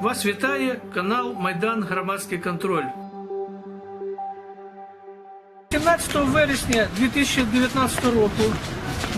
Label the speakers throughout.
Speaker 1: Вас вітає канал Майдан Громадський контроль. 17 вересня 2019 року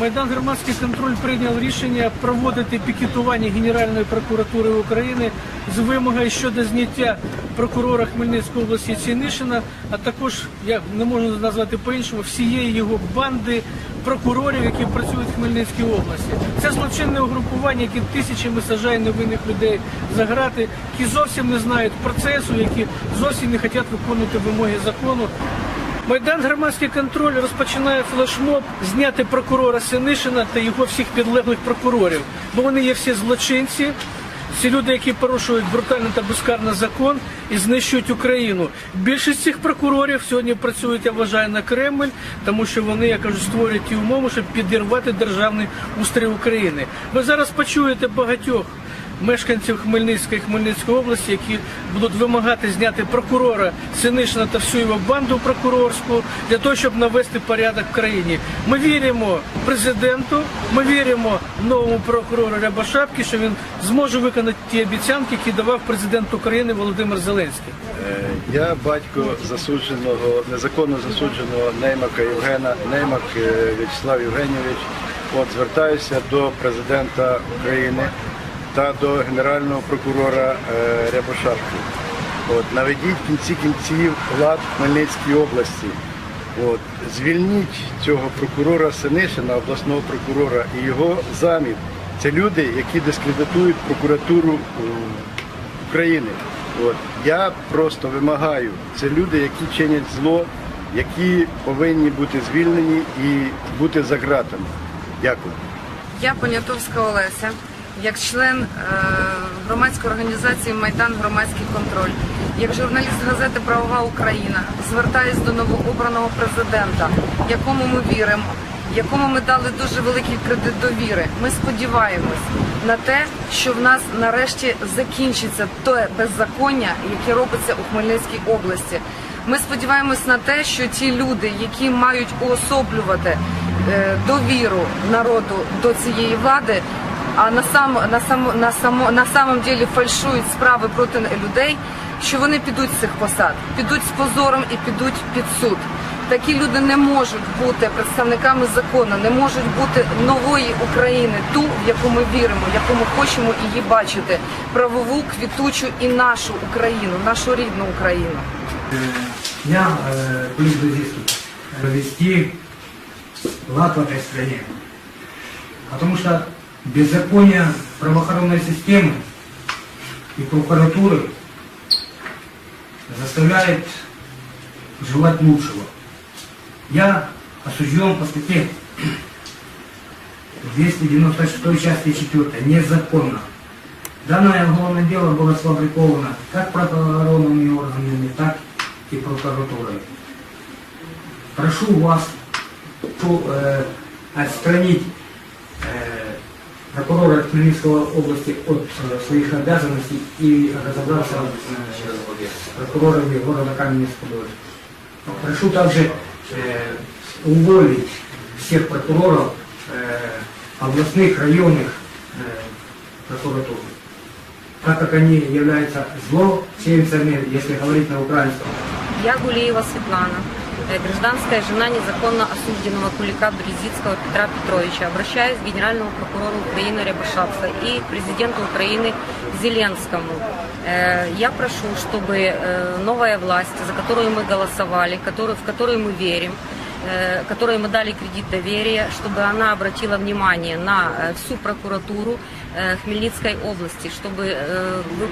Speaker 1: Майдан Громадський контроль прийняв рішення проводити пікетування Генеральної прокуратури України з вимогою щодо зняття прокурора Хмельницької області Цінишина, а також, я не можу назвати по-іншому, всієї його банди прокурорів, які працюють в Хмельницькій області. Це злочинне угрупування, яке тисячами сажає невинних людей за грати, які зовсім не знають процесу, які зовсім не хочуть виконувати вимоги закону. Майдан громадський контроль розпочинає флешмоб зняти прокурора Синишина та його всіх підлеглих прокурорів, бо вони є всі злочинці. Ці люди, які порушують брутально та безкарно закон і знищують Україну. Більшість цих прокурорів сьогодні працюють, я вважаю, на Кремль, тому що вони, я кажу, створюють ті умови, щоб підірвати державний устрій України. Ви зараз почуєте багатьох мешканців Хмельницької Хмельницької області, які будуть вимагати зняти прокурора Синишина та всю його банду прокурорську для того, щоб навести порядок в країні. Ми віримо президенту, ми віримо новому прокурору Рябошапки, що він зможе виконати ті обіцянки, які давав президент України Володимир Зеленський.
Speaker 2: Е, Я батько засудженого, незаконно засудженого Неймака Євгена, Неймак е, В'ячеслав Євгенійович. От звертаюся до президента України та до генерального прокурора е, Рябошапки. От наведіть в кінці кінців лад в Хмельницькій області. От звільніть цього прокурора Синишина, обласного прокурора, і його замів. Це люди, які дискредитують прокуратуру е, України. От я просто вимагаю, це люди, які чинять зло, які повинні бути звільнені і бути за ґратами. Дякую.
Speaker 3: Я Понятовська Олеся, як член е, громадської організації Майдан Громадський контроль, як журналіст газети Правова Україна, звертаюсь до новообраного президента, якому ми віримо, якому ми дали дуже великий кредит довіри. Ми сподіваємось на те, що в нас нарешті закінчиться те беззаконня, яке робиться у Хмельницькій області. Ми сподіваємось на те, що ті люди, які мають уособлювати е, довіру народу до цієї влади, а на сам на сам на само на самом ділі фальшують справи проти людей, що вони підуть з цих посад, підуть з позором і підуть під суд. Такі люди не можуть бути представниками закону, не можуть бути нової України, ту, в яку ми віримо, яку ми хочемо її бачити, правову, квітучу і нашу Україну, нашу рідну Україну.
Speaker 4: Я э, призвезисту провести лад в этой стране. Потому беззаконие правоохранной системы и прокуратуры заставляет желать лучшего. Я осужден по статье 296 части 4 незаконно. Данное уголовное дело было сфабриковано как правоохранными органами, так и прокуратурой. Прошу вас э, отстранить прокурора Хмельницкой области от э, своих обязанностей и разобраться с прокурорами города Каменец-Подольск. Прошу также э, уволить всех прокуроров э, областных, районных э, прокуратур, так как они являются злочинцами, если говорить на украинском.
Speaker 5: Я Гулиева Светлана, э, гражданская жена незаконно осужденного кулика Березицкого Петра Петровича. Обращаюсь к генеральному прокурору Украины Рябошапка и президенту Украины Зеленскому. Э, Я прошу, чтобы э, новая власть, за которую мы голосовали, которую- в которую мы верим, э, которой мы дали кредит доверия, чтобы она обратила внимание на э, всю прокуратуру э, Хмельницкой области, чтобы э, вы-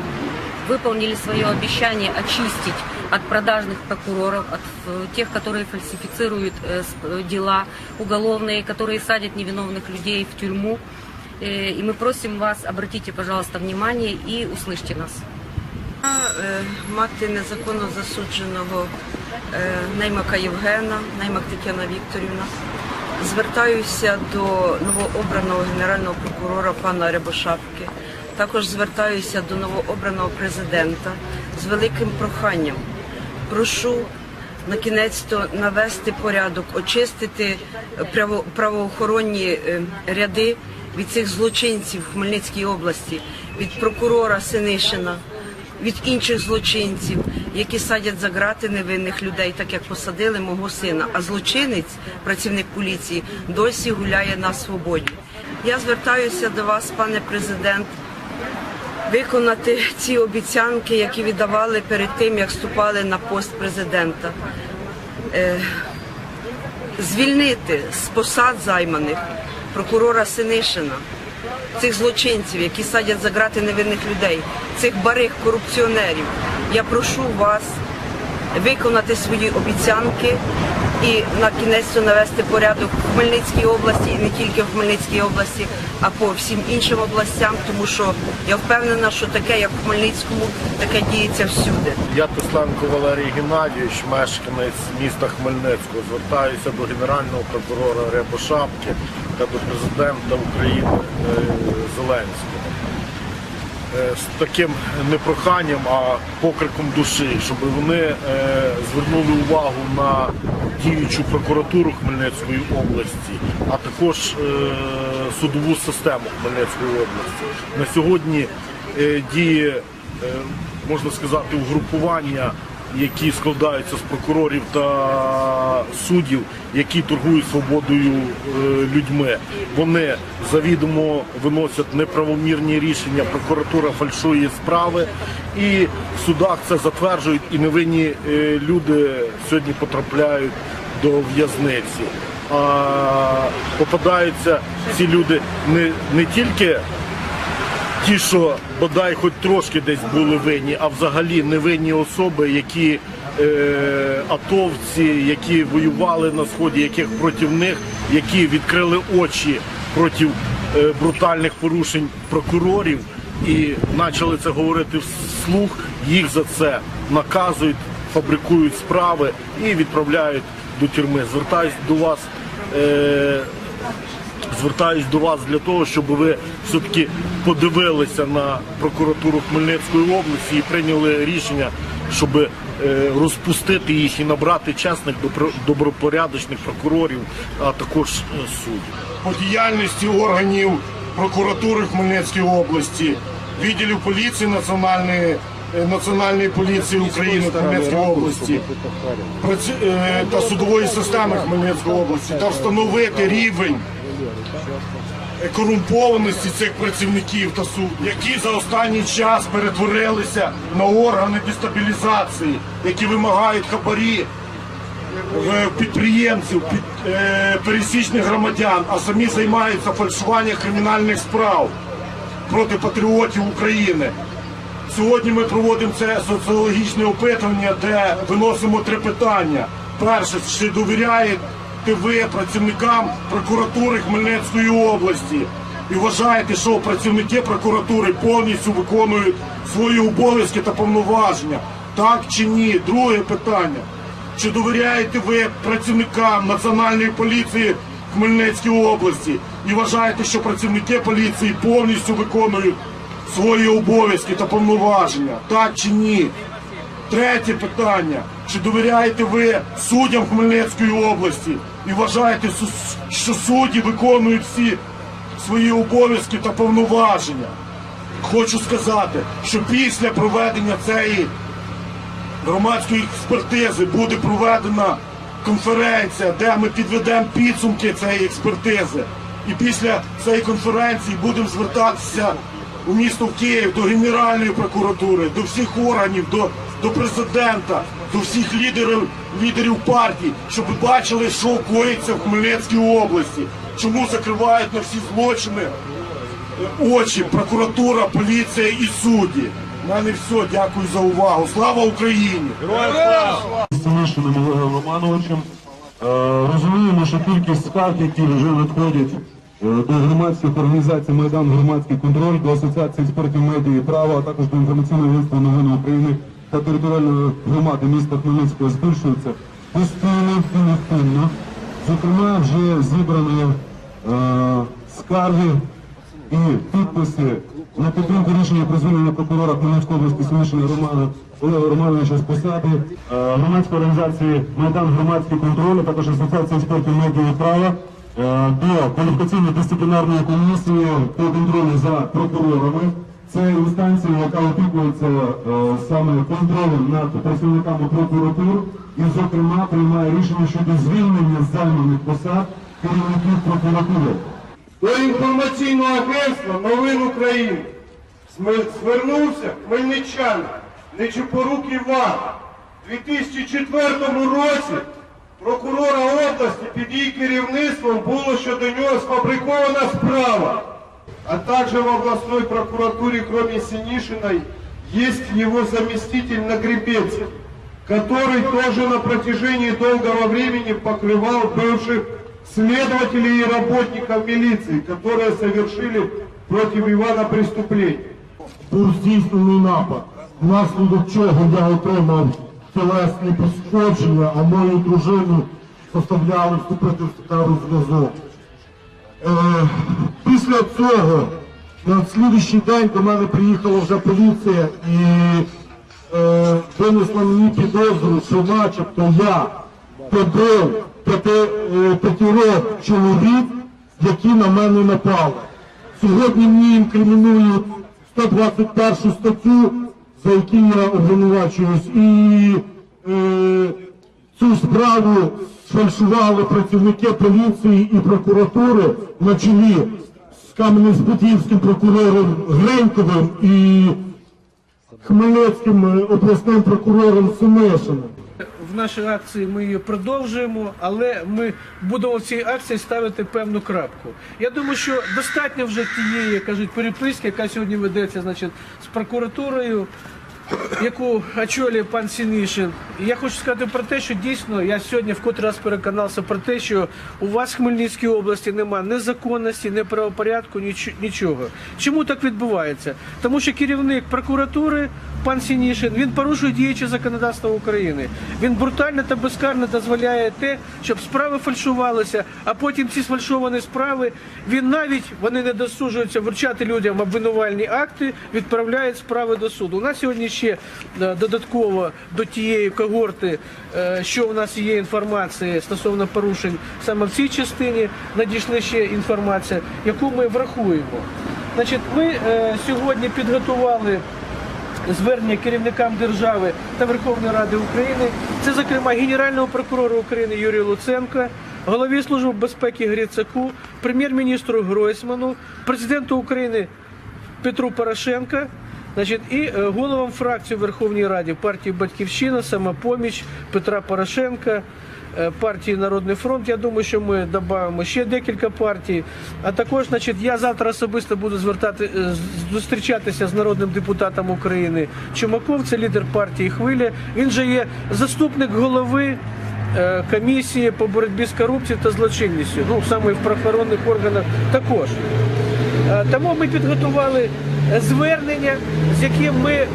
Speaker 5: выполнили свое обещание очистить от продажных прокуроров, от э, тех, которые фальсифицируют э, с- э, дела уголовные, которые садят невиновных людей в тюрьму. Э, И мы просим вас, обратите, пожалуйста, внимание и услышьте нас.
Speaker 6: Я е, мати незаконно засудженого е, Неймака Євгена, Неймак Тетяна Вікторівна. Звертаюся до новообраного генерального прокурора пана Рябошапки. Також звертаюся до новообраного президента з великим проханням. Прошу на кінець то навести порядок, очистити право- правоохоронні е, ряди від цих злочинців в Хмельницькій області, від прокурора Синишина, від інших злочинців, які садять за грати невинних людей, так як посадили мого сина. А злочинець, працівник поліції, досі гуляє на свободі. Я звертаюся до вас, пане президент, виконати ці обіцянки, які віддавали перед тим, як вступали на пост президента. Е, звільнити з посад займаних прокурора Синишина, цих злочинців, які садять за грати невинних людей, цих барих корупціонерів. Я прошу вас виконати свої обіцянки і на кінець навести порядок в Хмельницькій області, і не тільки в Хмельницькій області, а по всім іншим областям, тому що я впевнена, що таке, як в Хмельницькому, таке діється всюди.
Speaker 7: Я Тесленко Валерій Геннадійович, мешканець міста Хмельницького. Звертаюся до генерального прокурора Рябошапки та до президента України е, Зеленського. Е, З таким не проханням, а покриком душі, щоб вони е, звернули увагу на діючу прокуратуру Хмельницької області, а також е, судову систему Хмельницької області. На сьогодні діє можна сказати, угрупування, які складаються з прокурорів та суддів, які торгують свободою е, людьми. Вони завідомо виносять неправомірні рішення, прокуратура фальшує справи, і в судах це затверджують, і невинні е, люди сьогодні потрапляють до в'язниці. А попадаються ці люди не, не тільки ті, що бодай хоч трошки десь були винні, а взагалі невинні особи, які е, атовці, які воювали на сході, яких проти них, які відкрили очі проти е, брутальних порушень прокурорів і почали це говорити вслух, їх за це наказують, фабрикують справи і відправляють до тюрми. Звертаюсь до вас. Е, звертаюсь до вас для того, щоб ви все-таки подивилися на прокуратуру Хмельницької області і прийняли рішення, щоб е, розпустити їх і набрати чесних, добро- добропорядочних прокурорів, а також е, суддів.
Speaker 8: по діяльності органів прокуратури Хмельницької області, відділів поліції національної е, національної поліції України Хмельницької області та судової системи Хмельницької області та встановити рівень корумпованості цих працівників та суд, які за останній час перетворилися на органи дестабілізації, які вимагають хабарі підприємців, під, е, пересічних громадян, а самі займаються фальшуванням кримінальних справ проти патріотів України. Сьогодні ми проводимо це соціологічне опитування, де виносимо три питання. Перше, чи довіряєте ви працівникам прокуратури Хмельницької області і вважаєте, що працівники прокуратури повністю виконують свої обов'язки та повноваження? Так чи ні? Друге питання. Чи довіряєте ви працівникам Національної поліції Хмельницької області і вважаєте, що працівники поліції повністю виконують свої обов'язки та повноваження? Так чи ні? Третє питання. Чи довіряєте ви суддям Хмельницької області і вважаєте, що судді виконують всі свої обов'язки та повноваження? Хочу сказати, що після проведення цієї громадської експертизи буде проведена конференція, де ми підведемо підсумки цієї експертизи. І після цієї конференції будемо звертатися у місто Київ до Генеральної прокуратури, до всіх органів, до, до президента, до всіх лідерів, лідерів партій, щоб бачили, що коїться в Хмельницькій області, чому закривають на всі злочини очі, прокуратура, поліція і судді. У мене все. Дякую за увагу. Слава Україні!
Speaker 9: Синишиним Олегом Романовичем. Е, Розуміємо, що кількість скарг, які вже надходять е, до громадських організацій Майдан, громадський контроль, до Асоціації експертів медіа і права, а також до інформаційного агентства новини України та територіальної громади міста Хмельницького збільшується постійно і невпинно. Зокрема, вже зібрані е, скарги і підписи на підтримку рішення про звільнення прокурора Хмельницької області Сумішина Романа Олега Романовича з посади е, громадської організації Майдан громадський контроль, також Асоціації експертів медіа і права е, до кваліфікаційної дисциплінарної комісії по контролю за прокурорами. Це інстанція, яка опікується е, саме контролем над працівниками прокуратур і, зокрема, приймає рішення щодо звільнення з займаних посад керівників прокуратури.
Speaker 8: До інформаційного агентства новин України звернувся хмельничанин Нечипорук Іван. У 2004 році прокурора області під її керівництвом було щодо нього сфабрикована справа. А также в областной прокуратуре, кроме Синишиной, есть его заместитель Нагребецкий, который тоже на протяжении долгого времени покрывал бывших следователей и работников милиции, которые совершили против Ивана преступление.
Speaker 9: Був здійснений напад, внаслідок чого я отримав тілесні пошкодження, а мою дружину заставляли вступити в статевий зв'язок. Е, після цього на слідуючий день до мене приїхала вже поліція і е, винесла мені підозру, що начебто я побив е, чоловік, які на мене напали. Сьогодні мені інкримінують 121 статтю, за які я обвинувачуюсь, і цю справу сфальшували працівники поліції і прокуратури на чолі з Кам'янець-Подільським прокурором Гриньковим і Хмельницьким е, обласним прокурором Семишиним.
Speaker 1: В нашій акції ми її продовжуємо, але ми будемо в цій акції ставити певну крапку. Я думаю, що достатньо вже тієї, кажуть, переписки, яка сьогодні ведеться, значить, з прокуратурою, яку очолює пан Сінішин. І я хочу сказати про те, що дійсно я сьогодні вкотре раз переконався про те, що у вас в Хмельницькій області немає ні законності, ні правопорядку, нічого. Чому так відбувається? Тому що керівник прокуратури, пан Сінішин, він порушує діюче законодавство України. Він брутально та безкарно дозволяє те, щоб справи фальшувалися, а потім ці сфальшовані справи він навіть вони не досуджуються вручати людям обвинувальні акти, відправляють справи до суду. У нас сьогодні ще е, додатково до тієї когорти, е, що у нас є інформації стосовно порушень саме в цій частині, надійшли ще інформація, яку ми врахуємо. Значить, ми е, сьогодні підготували звернення керівникам держави та Верховної Ради України. Це, зокрема, Генерального прокурора України Юрію Луценка, голові Служби безпеки Грицаку, прем'єр-міністру Гройсману, президенту України Петру Порошенка. Значить, і е, головам фракції в Верховній Раді партії Батьківщина, Самопоміч, Петра Порошенка, е, партії Народний фронт. Я думаю, що ми додамо ще декілька партій. А також, значить, я завтра особисто буду звертати е, зустрічатися з народним депутатом України Чумаков, це лідер партії Хвиля. Він же є заступник голови. Комісії по боротьбі з корупцією та злочинністю, ну саме в правоохоронних органах також. Тому ми підготували звернення, з яким ми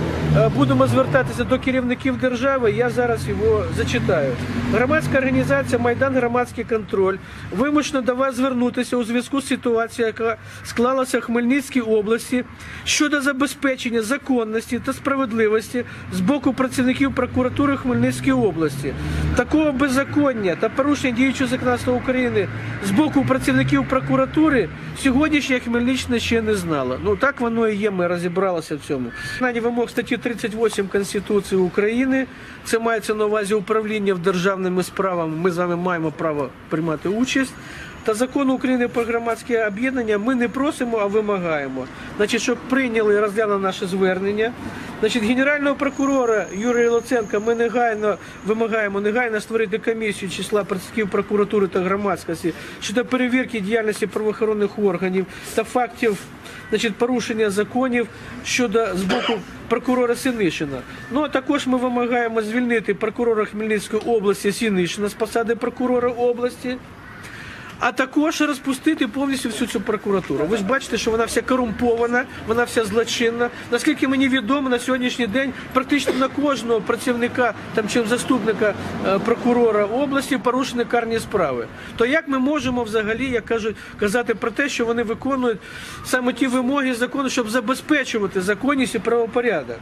Speaker 1: будемо звертатися до керівників держави. Я зараз його зачитаю. Громадська організація Майдан Громадський контроль вимушена до вас звернутися у зв'язку з ситуацією, яка склалася в Хмельницькій області щодо забезпечення законності та справедливості з боку працівників прокуратури Хмельницької області. Такого беззаконня та порушення діючого законодавства України з боку працівників прокуратури сьогоднішня Хмельниччина ще не знала. Ну так воно і є. Ми розібралися в цьому. Виконання вимог статті 38 Конституції України. Це мається на увазі управління державними справами. Ми з вами маємо право приймати участь. Та закону України про громадське об'єднання ми не просимо, а вимагаємо. Значить, щоб прийняли і розглянули наше звернення. Значить, генерального прокурора Юрія Луценка ми негайно вимагаємо негайно створити комісію числа працівників прокуратури та громадськості щодо перевірки діяльності правоохоронних органів та фактів значить, порушення законів щодо з боку прокурора Синишина. Ну а також ми вимагаємо звільнити прокурора Хмельницької області Синишина з посади прокурора області. А також розпустити повністю всю цю прокуратуру. Ви ж бачите, що вона вся корумпована, вона вся злочинна. Наскільки мені відомо, на сьогоднішній день практично на кожного працівника там чи заступника е, прокурора області порушені карні справи. То як ми можемо взагалі, як кажуть, казати про те, що вони виконують саме ті вимоги закону, щоб забезпечувати законність і правопорядок?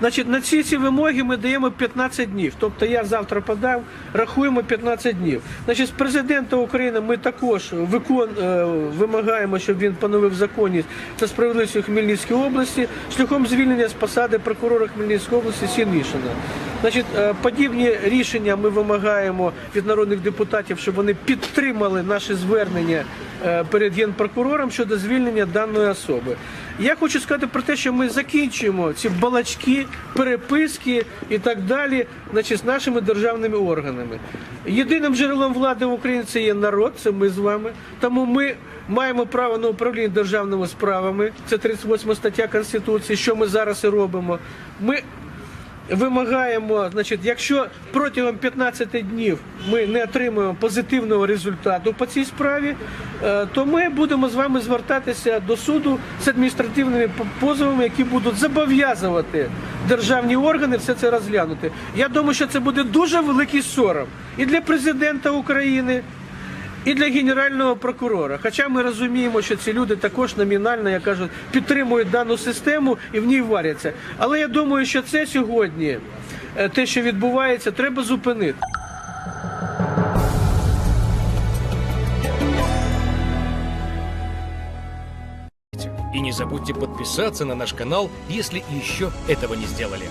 Speaker 1: Значить, на ці ці вимоги ми даємо 15 днів. Тобто я завтра подав, рахуємо 15 днів. Значить, з президента України ми також викон, е, вимагаємо, щоб він поновив законність та справедливість у Хмельницькій області шляхом звільнення з посади прокурора Хмельницької області Сінишина. Значить, е, подібні рішення ми вимагаємо від народних депутатів, щоб вони підтримали наше звернення е, перед генпрокурором щодо звільнення даної особи. Я хочу сказати про те, що ми закінчуємо ці балачки, переписки і так далі, значить, з нашими державними органами. Єдиним джерелом влади в Україні це є народ, це ми з вами. Тому ми маємо право на управління державними справами. Це 38 стаття Конституції, що ми зараз і робимо. Ми вимагаємо, значить, якщо протягом 15 днів ми не отримуємо позитивного результату по цій справі, е, то ми будемо з вами звертатися до суду з адміністративними позовами, які будуть зобов'язувати державні органи все це розглянути. Я думаю, що це буде дуже великий сором і для президента України. І для генерального прокурора. Хоча ми розуміємо, що ці люди також номінально, як кажуть, підтримують дану систему і в ній варяться. Але я думаю, що це сьогодні, е, те, що відбувається, треба зупинити.
Speaker 10: И не забудьте подписаться на наш канал, если еще этого не сделали.